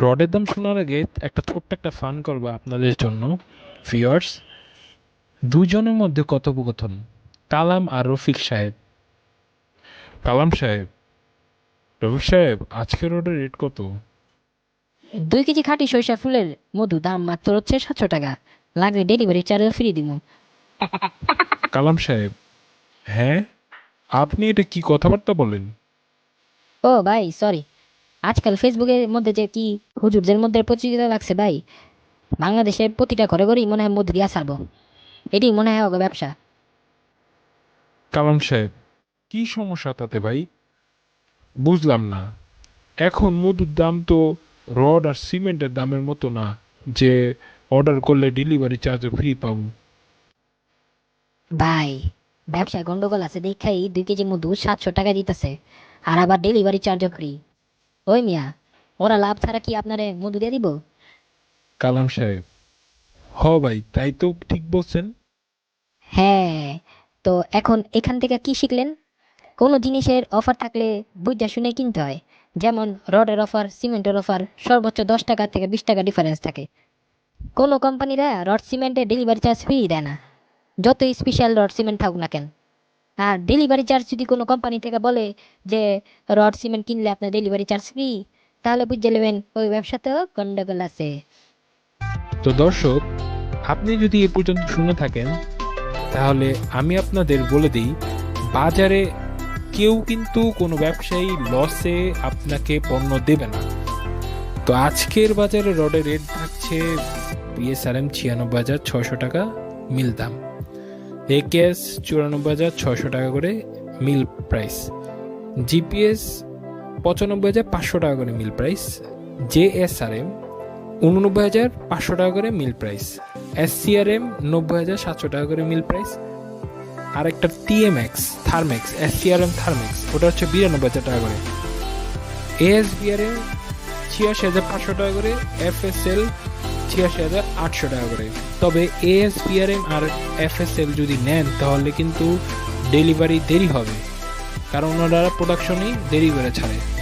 রডের দাম শোনার আগে একটা ছোট্ট একটা ফান করব আপনাদের জন্য ফিয়ার্স দুজনের মধ্যে কথোপকথন কালাম আর রফিক সাহেব। কালাম সাহেব রফিক সাহেব আজকে রোডের রেট কত? দুই কেজি খাঁটি সরিষা ফুলের মধু দাম মাত্র হচ্ছে সাতশো টাকা। লাগলে ডেলিভারি চার্জও ফ্রি দিব। কালাম সাহেব হ্যাঁ? আপনি এটা কি কথাবার্তা বলেন? ও ভাই সরি আজকাল ফেসবুকের মধ্যে যে কি হুজুরদের মধ্যে প্রতিযোগিতা লাগছে ভাই। বাংলাদেশের প্রতিটা ঘরে ঘরেই মনে হয় মধু দিয়া ছাড়বো এটি মনে হয় হবে ব্যবসা। কালাম সাহেব কি সমস্যা তাতে ভাই? বুঝলাম না। এখন মধুর দাম তো রড আর সিমেন্টের দামের মতো না যে অর্ডার করলে ডেলিভারি চার্জও ফ্রি পাবো। ভাই ব্যবসায় গন্ডগোল আছে দেখাই দুই কেজি মধু সাতশো টাকা দিতেছে আর আবার ডেলিভারি চার্জও ফ্রি ওই মিয়া ওরা লাভ ছাড়া কি আপনারে মধু দিয়ে দিব? কালাম সাহেব হ ভাই তাই তো ঠিক বলছেন। হ্যাঁ তো এখন এখান থেকে কি শিখলেন? কোনো জিনিসের অফার থাকলে বুঝা শুনে কিনতে হয়। যেমন রডের অফার সিমেন্টের অফার সর্বোচ্চ দশ টাকা থেকে বিশ টাকা ডিফারেন্স থাকে। কোনো কোম্পানিরা রড সিমেন্টের ডেলিভারি চার্জ ফ্রি দেয় না। যতই স্পেশাল রড সিমেন্ট থাকুক না কেন। আর ডেলিভারি চার্জ যদি কোনো কোম্পানি থেকে বলে যে, রড সিমেন্ট কিনলে আপনার ডেলিভারি চার্জ ফ্রি তাহলে বুঝে নেবেন ওই ব্যবসাতেও গন্ডগোল আছে। তো দর্শক, আপনি যদি এ পর্যন্ত শুনে থাকেন, তাহলে আমি আপনাদের বলে দিই, বাজারে কেউ কিন্তু কোনো ব্যবসায়ী লসে আপনাকে পণ্য দেবে না। তো আজকের বাজারে রডের রেট থাকছে বিএসআরএম ছিয়ানব্বই হাজার ছশো টাকা মিল দাম। একেএস চুরানব্বই হাজার ছশো টাকা করে মিল প্রাইস। জিপিএস পঁচানব্বই হাজার পাঁচশো টাকা করে মিল প্রাইস। জেএসআরএম উননব্বই হাজার পাঁচশো টাকা করে মিল প্রাইস। এসসিআরএম নব্বই হাজার সাতশো টাকা করে মিল প্রাইস। আর একটা টিএমএক্স থার্মেক্স এসসিআরএম থার্মেক্স ওটা হচ্ছে বিরানব্বই হাজার টাকা করে। এএসবিআরএম ছিয়াশি হাজার পাঁচশো টাকা করে এফএসএল ছিয়াশি হাজার আটশো টাকা করে। তবে এএসবিআরএম আর এফএসএল যদি নেন, তাহলে কিন্তু ডেলিভারি দেরি হবে। কারণ ওনারা প্রোডাকশনই দেরি করে ছাড়ে।